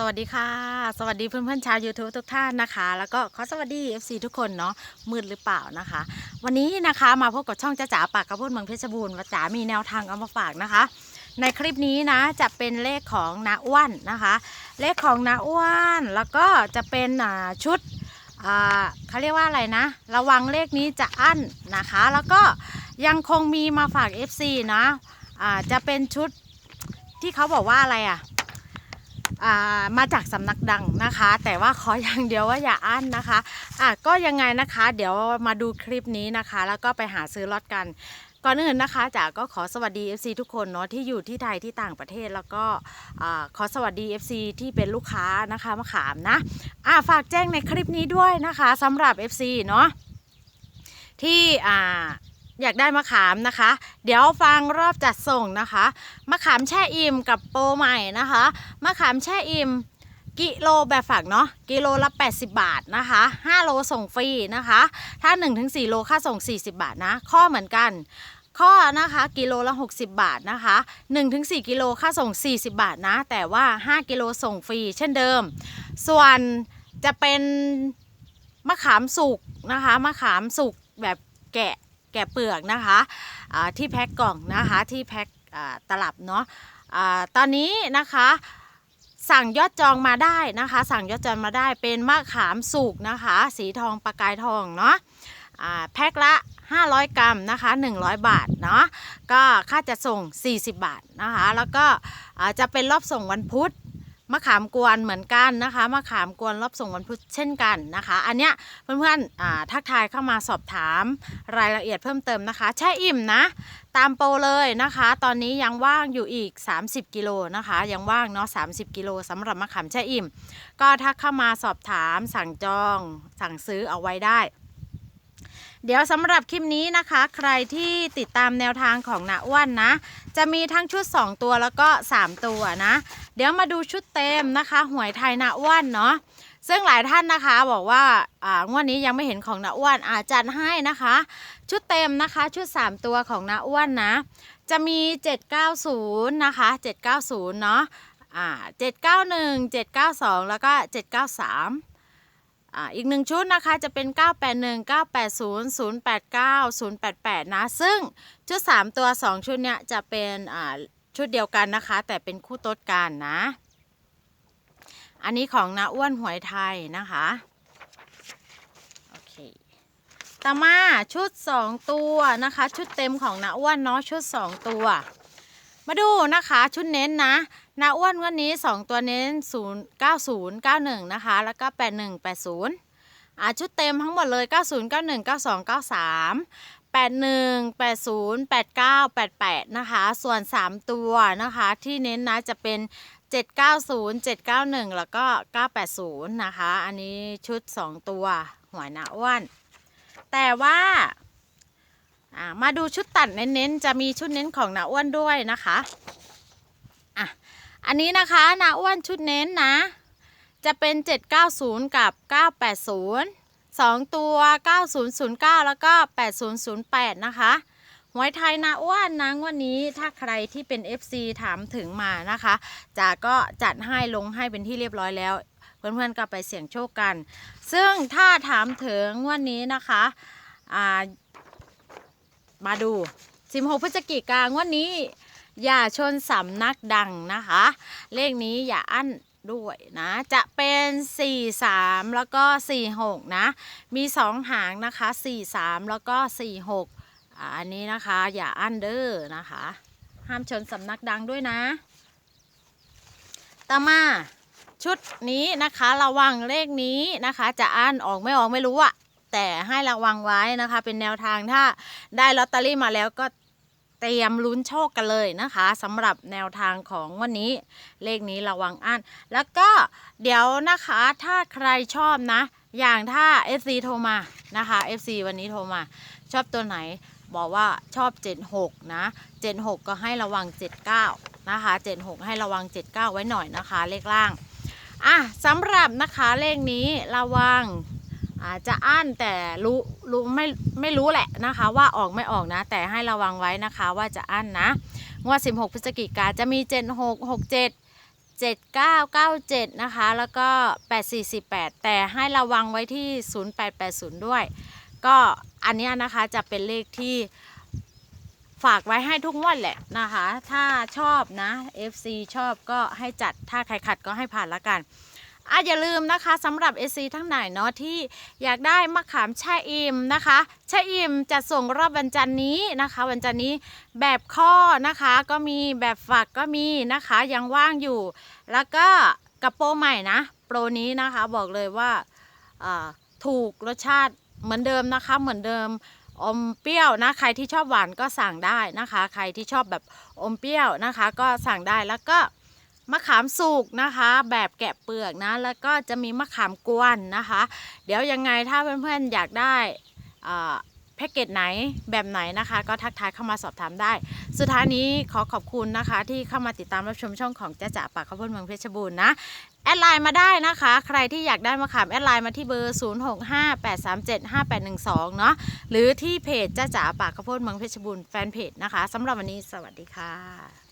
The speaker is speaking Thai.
สวัสดีค่ะ สวัสดีเพื่อนๆชาว YouTube ทุกท่านนะคะ แล้วก็ขอสวัสดี FC ทุกคนเนาะมืดหรือเปล่านะคะ วันนี้นะคะมาพบกับช่องจ้าจ๋าปากกระพุ้นเมืองเพชรบูรณ์ว่าจ๋ามีแนวทางเอามาฝากนะคะ ในคลิปนี้นะจะเป็นเลขของนาอ้วนนะคะ เลขของนาอ้วนแล้วก็จะเป็นชุดเขาเรียกว่าอะไรนะ ระวังเลขนี้จะอั้นนะคะ แล้วก็ยังคงมีมาฝาก FC นะอ่าจะเป็นชุดที่เขาบอกว่าอะไรอะอ่า มาจากสำนักดังนะคะ แต่ว่าขออย่างเดียวว่าอย่าอั้นนะคะอะก็ยังไงนะคะ เดี๋ยวมาดูคลิปนี้นะคะ แล้วก็ไปหาซื้อลอตกันก่อนอื่นนะคะจ๋าก็ขอสวัสดี FC ทุกคนเนาะที่อยู่ที่ไทยที่ต่างประเทศแล้วก็ขอสวัสดี FC ที่เป็นลูกค้านะคะมะขามนะอะฝากแจ้งในคลิปนี้ด้วยนะคะสำหรับ FC เนาะที่อ่า อยากได้มะขามนะคะ เดี๋ยวฟังรอบจัดส่งนะคะ มะขามแช่อิ่มกับโปรใหม่นะคะ มะขามแช่อิ่มกิโลแบบฝักเนาะกิโลละ 80 บาทนะคะ 5 โลส่งฟรีนะคะ ถ้า 1-4 โลค่าส่ง 40 บาทนะ ข้อเหมือนกันข้อนะคะกิโลละ 60 บาทนะคะ 1-4 กิโลค่าส่ง 40 บาทนะ แต่ว่า 5 กิโลส่งฟรีเช่นเดิม ส่วนจะเป็นมะขามสุกนะคะมะขามสุกแบบแกะ กะเปลือกนะคะที่แพ็คกล่องนะคะที่แพ็คตลับเนาะอาตอนนี้นะคะสั่งยอดจองมาได้นะคะ สั่งยอดจองมาได้เป็นมะขามสุกนะคะ สีทองประกายทองเนาะแพ็คละ 500 กรัมนะคะ 100 บาทเนาะก็ค่าจะส่ง 40 บาทนะคะ แล้วก็จะเป็นรอบส่งวันพุธ มะขามกวนเหมือนกันนะคะมะขามกวนรอบส่งวันพุธเช่นกันนะคะ อันเนี้ยเพื่อนๆทักทายเข้ามาสอบถามรายละเอียดเพิ่มเติมนะคะ แช่อิ่มนะ ตามโปรเลยนะคะ ตอนนี้ยังว่างอยู่อีก 30 กิโลนะคะ ยังว่างเนาะ30 กิโลสำหรับมะขามแช่อิ่ม ก็ทักเข้ามาสอบถามสั่งจองสั่งซื้อเอาไว้ได้ เดี๋ยวสำหรับคลิปนี้นะคะ ใครที่ติดตามแนวทางของนาอ้วนนะ จะมีทั้งชุด 2 ตัวแล้วก็ 3 ตัวนะ เดี๋ยวมาดูชุดเต็มนะคะ หวยไทยนาอ้วนเนาะซึ่งหลายท่านนะคะบอกว่าอ่างวดนี้ยังไม่เห็นของนาอ้วนอาจัดให้นะคะ ชุดเต็มนะคะชุด 3 ตัวของนาอ้วนนะ จะมี 790 นะคะ 790 เนาะอ่า791 792 แล้วก็ 793 อีกหนึ่งชุดนะคะจะเป็น 981 980 089 088 นะ ซึ่งชุด 3 ตัว 2 ชุดเนี้ยจะเป็นชุดเดียวกันนะคะ แต่เป็นคู่ต๊ดกันนะ อันนี้ของนาอ้วนหวยไทยนะคะโอเคต่อมาชุด 2 ตัวนะคะ ชุดเต็มของนาอ้วนเนาะชุด 2 ตัว มาดูนะคะชุดเน้นนะนาอ้วนวันนี้ 2 ตัวเน้น 0 90 91 นะคะ แล้วก็ 81 80อ่าชุดเต็มทั้งหมดเลย 90 91 92 93 81 80 89 88 นะคะ ส่วน 3 ตัวนะคะ ที่เน้นนะจะเป็น 790 791 แล้วก็ 980 นะคะ อันนี้ชุด 2 ตัวหวยนาอ้วน แต่ว่า อ่ามาดูชุดตัดเน้นๆ จะมีชุดเน้นของนาอ้วนด้วยนะคะอะอันนี้นะคะนาอ้วนชุดเน้นนะ จะเป็น 790 กับ 980 2 ตัว 9009 แล้วก็ 8008 นะคะหวยไทยนาอ้วนนะวันนี้ถ้าใครที่เป็น FC ถามถึงมานะคะจ๋าก็จัดให้ลงให้เป็นที่เรียบร้อยแล้ว เพื่อนๆก็ไปเสี่ยงโชคกัน ซึ่งถ้าถามถึงวันนี้นะคะอ่า มาดู 16 พฤศจิกายนงวันนี้ อย่าชนสำนักดังนะคะ เลขนี้อย่าอั้นด้วยนะ จะเป็น 4 3 แล้วก็ 4 6 นะ มี 2 หางนะคะ 4 3 แล้วก็ 4 6 อันนี้นะคะ อย่าอั้นเด้อนะคะ ห้ามชนสำนักดังด้วยนะ ต่อมาชุดนี้นะคะ ระวังเลขนี้นะคะ จะอ่านออกไม่ออกไม่รู้อะ แต่ให้ระวังไว้นะคะ เป็นแนวทางถ้าได้ลอตเตอรี่มาแล้วก็เตรียมลุ้นโชคกันเลยนะคะสำหรับแนวทางของวันนี้ เลขนี้ระวังอ่านแล้วก็เดี๋ยวนะคะถ้าใครชอบนะ อย่างถ้า FC โทรมานะคะ FC วันนี้โทรมา ชอบตัวไหนบอกว่าชอบ 76 นะ 76 ก็ให้ระวัง 79 นะคะ 76 ให้ระวัง 79 ไว้หน่อยนะคะ เลขล่าง อะสำหรับนะคะเลขนี้ระวัง อาจจะอั้นแต่รู้รู้ไม่ไม่รู้แหละนะคะ ว่าออกไม่ออกนะ แต่ให้ระวังไว้นะคะว่าจะอั้นนะงวด 16 พฤศจิกาจะมี 76 67 7997 นะคะ แล้วก็ 8448 แต่ให้ระวังไว้ที่ 0880 ด้วย ก็อันนี้นะคะจะเป็นเลขที่ฝากไว้ให้ทุกงวดแหละนะคะ ถ้าชอบนะ FC ชอบก็ให้จัด ถ้าใครขัดก็ให้ผ่านละกัน อะอย่าลืมนะคะสำหรับ FC ทั้งไหนเนาะที่อยากได้มะขามแช่อิ่มนะคะแช่อิ่มจะส่งรอบวันจันทร์นี้นะคะ วันจันทร์นี้แบบข้อนะคะก็มีแบบฝักก็มีนะคะ ยังว่างอยู่ แล้วก็กระโปรงใหม่นะ โปรนี้นะคะบอกเลยว่าอ่าถูกรสชาติเหมือนเดิมนะคะ เหมือนเดิมอมเปรี้ยวนะใครที่ชอบหวานก็สั่งได้นะคะ ใครที่ชอบแบบอมเปรี้ยวนะคะ ก็สั่งได้แล้วก็ มะขามสุกนะคะ แบบแกะเปลือกนะ แล้วก็จะมีมะขามกวนนะคะ เดี๋ยวยังไงถ้าเพื่อนๆอยากได้แพ็กเกจไหนแบบไหนนะคะ ก็ทักทายเข้ามาสอบถามได้ สุดท้ายนี้ขอขอบคุณนะคะ ที่เข้ามาติดตามรับชมช่องของจ้าจ๋าปากข้าวโพดเมืองเพชรบูรณ์นะแอดไลน์มาได้นะคะ ใครที่อยากได้มะขามแอดไลน์มาที่เบอร์ 0658375812 เนาะหรือที่เพจจ้าจ๋าปากข้าวโพดเมืองเพชรบูรณ์แฟนเพจนะคะสำหรับวันนี้สวัสดีค่ะ